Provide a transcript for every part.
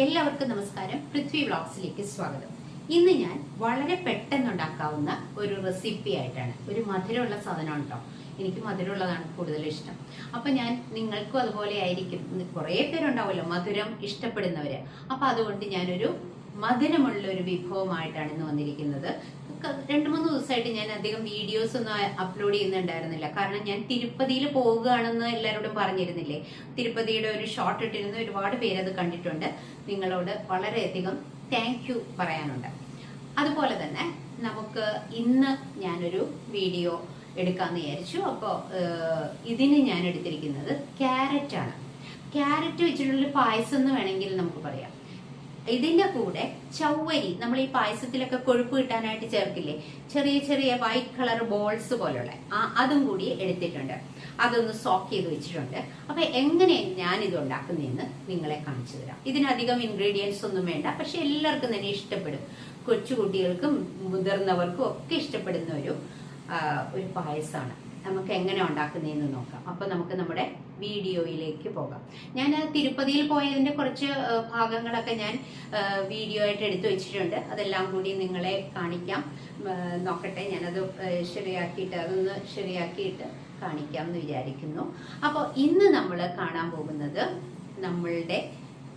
എല്ലാവർക്കും നമസ്കാരം. പൃഥ്വി വ്ളോഗ്സിലേക്ക് സ്വാഗതം. ഇന്ന് ഞാൻ വളരെ പെട്ടെന്ന് ഉണ്ടാക്കാവുന്ന ഒരു റെസിപ്പി ആയിട്ടാണ്. ഒരു മധുരമുള്ള സാധനം ഉണ്ടോ? എനിക്ക് മധുരമുള്ളതാണ് കൂടുതൽ ഇഷ്ടം. അപ്പൊ ഞാൻ നിങ്ങൾക്കും അതുപോലെ ആയിരിക്കും. കുറേ പേരുണ്ടാവുമല്ലോ മധുരം ഇഷ്ടപ്പെടുന്നവര്. അപ്പൊ അതുകൊണ്ട് ഞാനൊരു മധുരമുള്ള ഒരു വിഭവമായിട്ടാണ് ഇന്ന് വന്നിരിക്കുന്നത് രണ്ടു മൂന്ന് ദിവസമായിട്ട് ഞാൻ അധികം വീഡിയോസ് ഒന്നും അപ്ലോഡ് ചെയ്യുന്നുണ്ടായിരുന്നില്ല. കാരണം ഞാൻ തിരുപ്പതിയിൽ പോവുകയാണെന്ന് എല്ലാവരോടും പറഞ്ഞിരുന്നില്ലേ? തിരുപ്പതിയുടെ ഒരു ഷോർട്ട് ഇട്ടിരുന്ന ഒരുപാട് പേര് അത് കണ്ടിട്ടുണ്ട്. നിങ്ങളോട് വളരെയധികം താങ്ക് യു പറയാനുണ്ട്. അതുപോലെ തന്നെ നമുക്ക് ഇന്ന് ഞാനൊരു വീഡിയോ എടുക്കാമെന്ന് വിചാരിച്ചു. അപ്പോൾ ഇതിന് ഞാൻ എടുത്തിരിക്കുന്നത് ക്യാരറ്റ് ആണ് ക്യാരറ്റ് വെച്ചിട്ടുള്ള പായസം എന്ന് വേണമെങ്കിൽ നമുക്ക് പറയാം. ഇതിന്റെ കൂടെ ചവ്വരി നമ്മൾ ഈ പായസത്തിലൊക്കെ കൊഴുപ്പ് കിട്ടാനായിട്ട് ചേർക്കില്ലേ? ചെറിയ ചെറിയ വൈറ്റ് കളർ ബോൾസ് പോലുള്ള അതും കൂടി എടുത്തിട്ടുണ്ട്. അതൊന്ന് സോക്ക് ചെയ്ത് വെച്ചിട്ടുണ്ട്. അപ്പൊ എങ്ങനെ ഞാൻ ഇത് ഉണ്ടാക്കുന്നതെന്ന് നിങ്ങളെ കാണിച്ചു തരാം. ഇതിനധികം ഇൻഗ്രീഡിയൻസ് ഒന്നും വേണ്ട പക്ഷെ എല്ലാവർക്കും തന്നെ ഇഷ്ടപ്പെടും. കൊച്ചുകുട്ടികൾക്കും മുതിർന്നവർക്കും ഒക്കെ ഇഷ്ടപ്പെടുന്ന ഒരു ഒരു പായസമാണ്. നമുക്ക് എങ്ങനെ ഉണ്ടാക്കുന്നതെന്ന് നോക്കാം. അപ്പൊ നമുക്ക് നമ്മുടെ വീഡിയോയിലേക്ക് പോകാം. ഞാൻ തിരുപ്പതിയിൽ പോയതിന്റെ കുറച്ച് ഭാഗങ്ങളൊക്കെ ഞാൻ വീഡിയോ ആയിട്ട് എടുത്തു വെച്ചിട്ടുണ്ട്. അതെല്ലാം കൂടി നിങ്ങളെ കാണിക്കാം. നോക്കട്ടെ ഞാനത് ശരിയാക്കിയിട്ട് അതൊന്ന് ശരിയാക്കിയിട്ട് കാണിക്കാം എന്ന് വിചാരിക്കുന്നു. അപ്പോൾ ഇന്ന് നമ്മൾ കാണാൻ പോകുന്നത് നമ്മളുടെ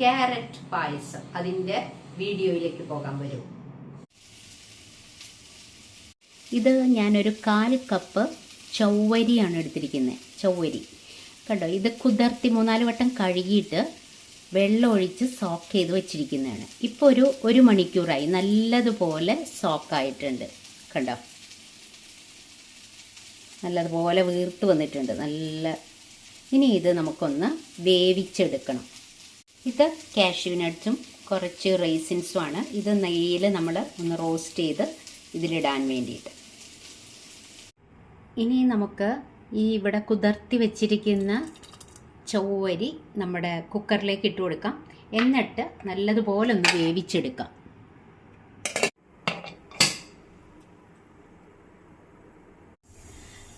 ക്യാരറ്റ് പായസം. അതിന്റെ വീഡിയോയിലേക്ക് പോകാൻ വരും. ഇത് ഞാനൊരു കാൽ കപ്പ് ചൗവരിയാണ് എടുത്തിരിക്കുന്നത്. ചൊവ്വരി കണ്ടോ? ഇത് കുതിർത്തി മൂന്നാൽ വട്ടം കഴുകിയിട്ട് വെള്ളം ഒഴിച്ച് സോക്ക് ചെയ്ത് വെച്ചിരിക്കുന്നതാണ്. ഇപ്പോൾ ഒരു ഒരു മണിക്കൂറായി നല്ലതുപോലെ സോക്കായിട്ടുണ്ട്. കണ്ടോ? നല്ലതുപോലെ വീർത്ത് വന്നിട്ടുണ്ട്. നല്ല ഇനി ഇത് നമുക്കൊന്ന് വേവിച്ചെടുക്കണം. ഇത് കാഷ്യൂനട്ട്സും കുറച്ച് റൈസിൻസും ആണ്. ഇത് നെയ്യിൽ നമ്മൾ ഒന്ന് റോസ്റ്റ് ചെയ്ത് ഇതിലിടാൻ വേണ്ടിയിട്ട്. ഇനി നമുക്ക് ഈ ഇവിടെ കുതിർത്തി വെച്ചിരിക്കുന്ന ചൊവ്വരി നമ്മുടെ കുക്കറിലേക്ക് ഇട്ട് കൊടുക്കാം. എന്നിട്ട് നല്ലതുപോലെ ഒന്ന് വേവിച്ചെടുക്കാം.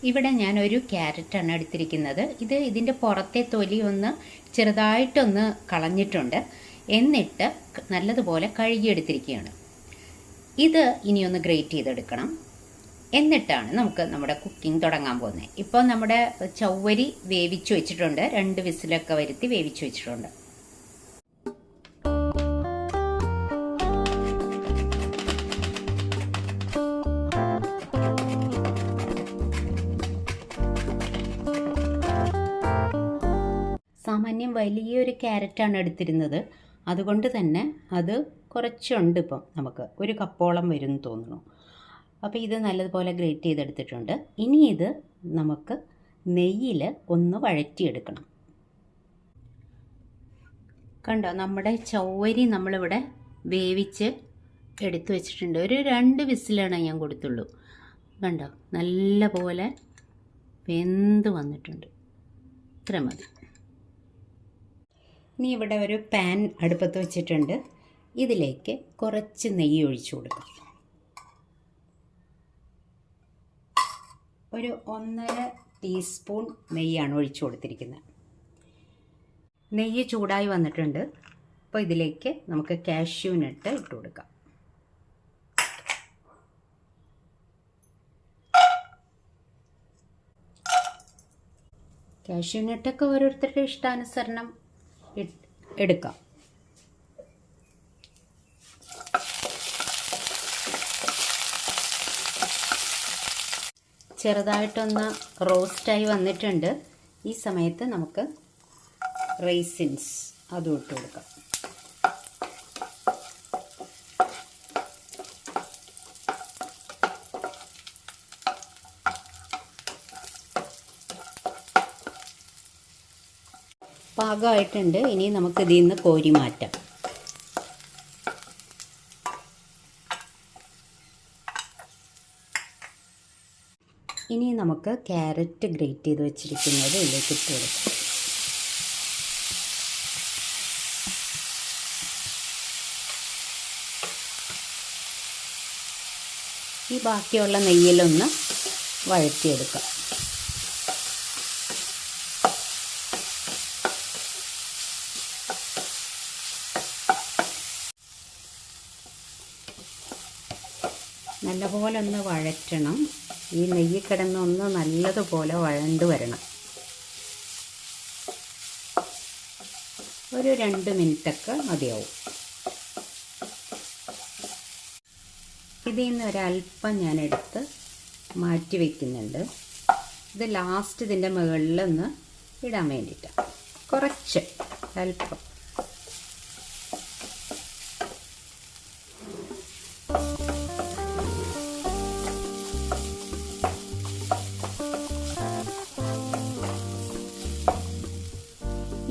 ഇവിടെ ഞാൻ ഒരു ക്യാരറ്റാണ് എടുത്തിരിക്കുന്നത്. ഇത് ഇതിന്റെ പുറത്തെ തൊലി ഒന്ന് ചെറുതായിട്ടൊന്ന് കളഞ്ഞിട്ടുണ്ട്. എന്നിട്ട് നല്ലതുപോലെ കഴുകിയെടുത്തിരിക്കുകയാണ്. ഇത് ഇനിയൊന്ന് ഗ്രേറ്റ് ചെയ്തെടുക്കണം. എന്നിട്ടാണ് നമുക്ക് നമ്മുടെ കുക്കിംഗ് തുടങ്ങാൻ പോകുന്നത്. ഇപ്പോൾ നമ്മുടെ ചൗവരി വേവിച്ചു വെച്ചിട്ടുണ്ട്. രണ്ട് വിസിലൊക്കെ വരുത്തി വേവിച്ചു വെച്ചിട്ടുണ്ട്. സാമാന്യം വലിയൊരു ക്യാരറ്റാണ് എടുത്തിരുന്നത്. അതുകൊണ്ട് തന്നെ അത് കുറച്ചുണ്ട് ഇപ്പം നമുക്ക്. ഒരു കപ്പോളം വരും തോന്നുന്നു. അപ്പോൾ ഇത് നല്ലതുപോലെ ഗ്രേറ്റ് ചെയ്തെടുത്തിട്ടുണ്ട്. ഇനി ഇത് നമുക്ക് നെയ്യിൽ ഒന്ന് വഴറ്റിയെടുക്കണം. കണ്ടോ നമ്മുടെ ചൗവരി നമ്മളിവിടെ വേവിച്ച് എടുത്തു വെച്ചിട്ടുണ്ട്. ഒരു രണ്ട് വിസിലാണ് ഞാൻ കൊടുത്തുള്ളൂ. കണ്ടോ നല്ല പോലെ വെന്ത് വന്നിട്ടുണ്ട്. ഇത്ര മതി. ഇനി ഇവിടെ ഒരു പാൻ അടുപ്പത്ത് വെച്ചിട്ടുണ്ട്. ഇതിലേക്ക് കുറച്ച് നെയ്യ് ഒഴിച്ചു കൊടുക്കാം. ഒരു ഒന്നര ടീസ്പൂൺ നെയ്യാണ് ഒഴിച്ചു കൊടുത്തിരിക്കുന്നത്. നെയ്യ് ചൂടായി വന്നിട്ടുണ്ട്. അപ്പോൾ ഇതിലേക്ക് നമുക്ക് കാഷ്യൂ നട്ട് ഇട്ട് കൊടുക്കാം. കാഷ്യൂ നട്ടൊക്കെ ഓരോരുത്തരുടെ ഇഷ്ടാനുസരണം എടുക്കാം. ചെറുതായിട്ടൊന്ന് റോസ്റ്റായി വന്നിട്ടുണ്ട്. ഈ സമയത്ത് നമുക്ക് റൈസിൻസ് അതും ഇട്ട് കൊടുക്കാം. പാകമായിട്ടുണ്ട്. ഇനി നമുക്ക് ഇതിൽ നിന്ന് കോരി മാറ്റാം. ഇനി നമുക്ക് ക്യാരറ്റ് ഗ്രേറ്റ് ചെയ്ത് വെച്ചിരിക്കുന്നത് ഇതിലേക്ക് ഇട്ട് കൊടുക്കാം. ഈ ബാക്കിയുള്ള നെയ്യിലൊന്ന് വഴറ്റിയെടുക്കാം. നല്ലപോലെ ഒന്ന് വഴറ്റണം. ഈ നെയ്യ് കിടന്ന് ഒന്ന് നല്ലതുപോലെ വഴണ്ട് വരണം. ഒരു രണ്ട് മിനിറ്റൊക്കെ മതിയാവും. ഇതിൽ നിന്ന് ഞാൻ എടുത്ത് മാറ്റി വയ്ക്കുന്നുണ്ട് ഇത് ലാസ്റ്റ് ഇതിന്റെ മുകളിലൊന്ന് ഇടാൻ വേണ്ടിയിട്ടാണ്. കുറച്ച് അല്പം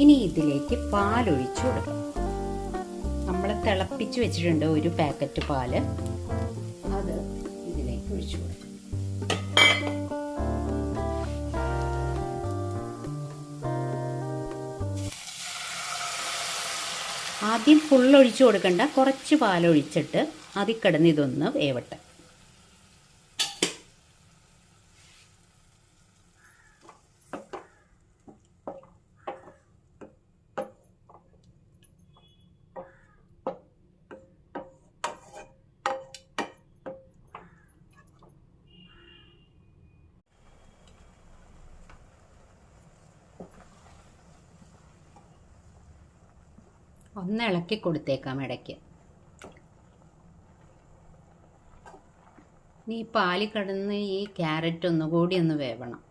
ഇനി ഇതിലേക്ക് പാലൊഴിച്ചു കൊടുക്കാം. നമ്മൾ തിളപ്പിച്ച് വെച്ചിട്ടുണ്ട് ഒരു പാക്കറ്റ് പാൽ. അത് ഇതിലേക്ക് ഒഴിച്ചു കൊടുക്കാം. ആദ്യം ഫുൾ ഒഴിച്ചു കൊടുക്കണ്ട കുറച്ച് പാലൊഴിച്ചിട്ട് അതിൽ കിടന്ന് ഇതൊന്ന് വേവട്ടെ. ഒന്ന് ഇളക്കി കൊടുത്തേക്കാം ഇടയ്ക്ക്. ഇനി ഈ പാൽ കിടന്ന് ഈ ക്യാരറ്റ് ഒന്നുകൂടി ഒന്ന് വേവണം.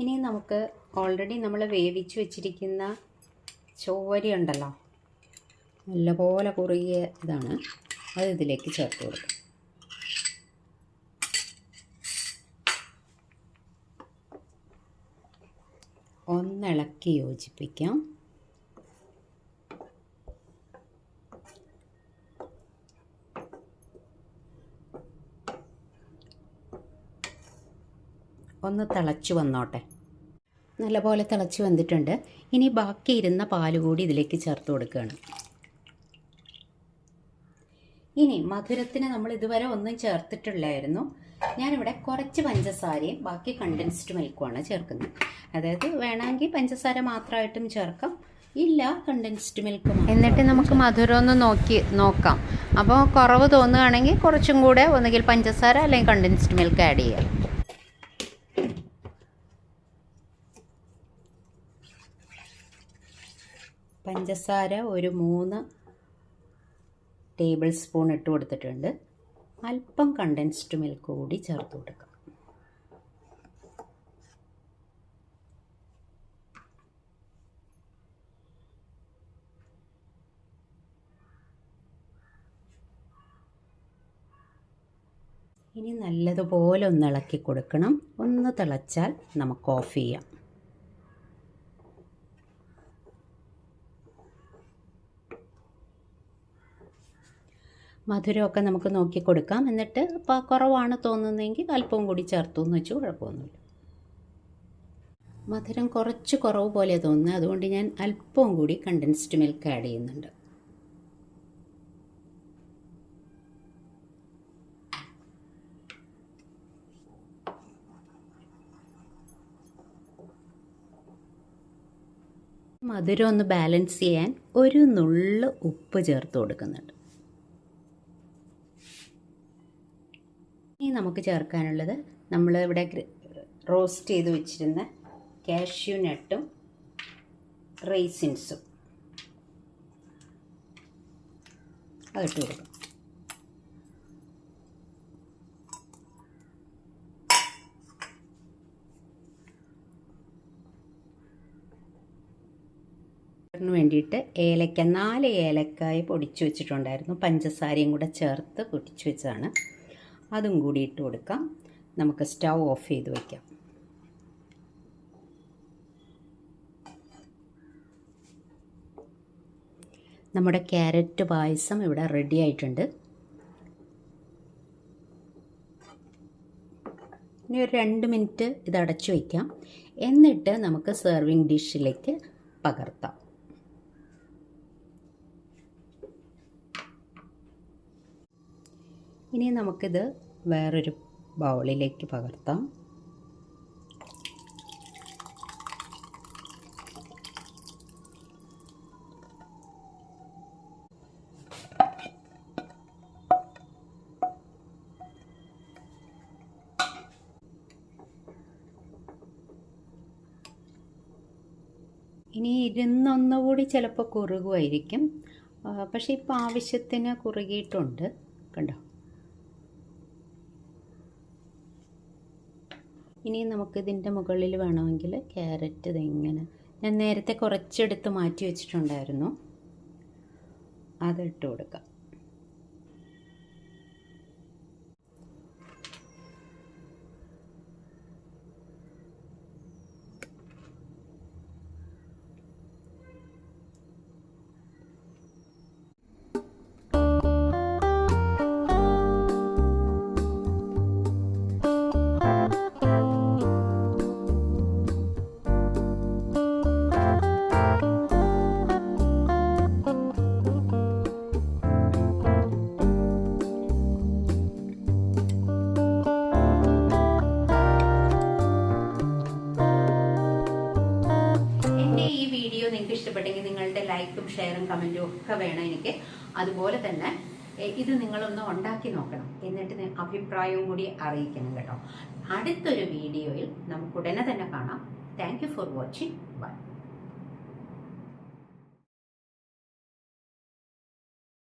ഇനി നമുക്ക് ഓൾറെഡി നമ്മൾ വേവിച്ച് വെച്ചിരിക്കുന്ന ചോരി ഉണ്ടല്ലോ നല്ലപോലെ കുറുകിയ ഇതാണ്. അത് ഇതിലേക്ക് ചേർത്ത് കൊടുക്കും. ഒന്നിളക്കി യോജിപ്പിക്കാം. ഒന്ന് തിളച്ചു വന്നോട്ടെ. നല്ലപോലെ തിളച്ച് വന്നിട്ടുണ്ട്. ഇനി ബാക്കി ഇരുന്ന പാൽ കൂടി ഇതിലേക്ക് ചേർത്ത് കൊടുക്കുകയാണ്. ഇനി മധുരത്തിന് നമ്മൾ ഇതുവരെ ഒന്നും ചേർത്തിട്ടില്ലായിരുന്നു. ഞാനിവിടെ കുറച്ച് പഞ്ചസാരയും ബാക്കി കണ്ടൻസ്ഡ് മിൽക്കുമാണ് ചേർക്കുന്നത്. അതായത് വേണമെങ്കിൽ പഞ്ചസാര മാത്രമായിട്ടും ചേർക്കാം. ഇല്ല കണ്ടൻസ്ഡ് മിൽക്കും എന്നിട്ട് നമുക്ക് മധുരം ഒന്ന് നോക്കി നോക്കാം. അപ്പോൾ കുറവ് തോന്നുകയാണെങ്കിൽ കുറച്ചും കൂടെ ഒന്നുകിൽ പഞ്ചസാര അല്ലെങ്കിൽ കണ്ടൻസ്ഡ് മിൽക്ക് ആഡ് ചെയ്യാം. പഞ്ചസാര ഒരു മൂന്ന് ടേബിൾ സ്പൂൺ ഇട്ട് കൊടുത്തിട്ടുണ്ട്. അല്പം കണ്ടൻസ്ഡ് മിൽക്ക് കൂടി ചേർത്ത് കൊടുക്കാം. ഇനി നല്ലതുപോലെ ഒന്ന് ഇളക്കി കൊടുക്കണം. ഒന്ന് തിളച്ചാൽ നമുക്ക് ഓഫ് ചെയ്യാം. മധുരമൊക്കെ നമുക്ക് നോക്കി കൊടുക്കാം. എന്നിട്ട് ഇപ്പോൾ കുറവാണ് തോന്നുന്നതെങ്കിൽ അല്പം കൂടി ചേർത്തു എന്ന് വെച്ച് കുഴപ്പമൊന്നുമില്ല. മധുരം കുറച്ച് കുറവ് പോലെ തോന്നുന്നു. അതുകൊണ്ട് ഞാൻ അല്പം കൂടി കണ്ടൻസ്ഡ് മിൽക്ക് ആഡ് ചെയ്യുന്നുണ്ട്. മധുരം ഒന്ന് ബാലൻസ് ചെയ്യാൻ ഒരു നുള്ള് ഉപ്പ് ചേർത്ത് കൊടുക്കുന്നുണ്ട്. ഇനി നമുക്ക് ചേർക്കാനുള്ളത് നമ്മൾ ഇവിടെ റോസ്റ്റ് ചെയ്ത് വെച്ചിരുന്ന കാഷ്യൂ നട്ടും റേസിൻസും. അതിട്ട് കൊടുക്കും. വേണ്ടിയിട്ട് ഏലക്ക നാല് ഏലക്കായ പൊടിച്ചു വെച്ചിട്ടുണ്ടായിരുന്നു. പഞ്ചസാരയും കൂടെ ചേർത്ത് പൊടിച്ചു വെച്ചതാണ്. അതും കൂടി ഇട്ട് കൊടുക്കാം. നമുക്ക് സ്റ്റൗ ഓഫ് ചെയ്ത് വയ്ക്കാം നമ്മുടെ ക്യാരറ്റ് പായസം ഇവിടെ റെഡി ആയിട്ടുണ്ട്. ഇനി ഒരു രണ്ട് മിനിറ്റ് ഇത് അടച്ചു വയ്ക്കാം എന്നിട്ട് നമുക്ക് സെർവിങ് ഡിഷിലേക്ക് പകർത്താം. ഇനി നമുക്കിത് വേറൊരു ബൗളിലേക്ക് പകർത്താം. ഇനി ഇരുന്നൊന്നുകൂടി ചിലപ്പോൾ കുറുകുമായിരിക്കും. പക്ഷേ ഇപ്പോൾ ആവശ്യത്തിന് കുറുകിയിട്ടുണ്ട്. കണ്ടോ? ഇനി നമുക്ക് ഇതിന്റെ മുകളിൽ വേണമെങ്കിൽ ക്യാരറ്റ് ഇതിങ്ങനെ. ഞാൻ നേരത്തെ കുറച്ചെടുത്ത് മാറ്റി വെച്ചിട്ടുണ്ടായിരുന്നു. അതിട്ട് കൊടുക്കാം. ഇഷ്ടപ്പെട്ടെങ്കിൽ നിങ്ങളുടെ ലൈക്കും ഷെയറും കമന്റും ഒക്കെ വേണം എനിക്ക്. അതുപോലെ തന്നെ ഇത് നിങ്ങളൊന്ന് ഉണ്ടാക്കി നോക്കണം. എന്നിട്ട് അഭിപ്രായവും കൂടി അറിയിക്കണം കേട്ടോ. അടുത്തൊരു വീഡിയോയിൽ നമുക്ക് ഉടനെ തന്നെ കാണാം. Thank for watching bye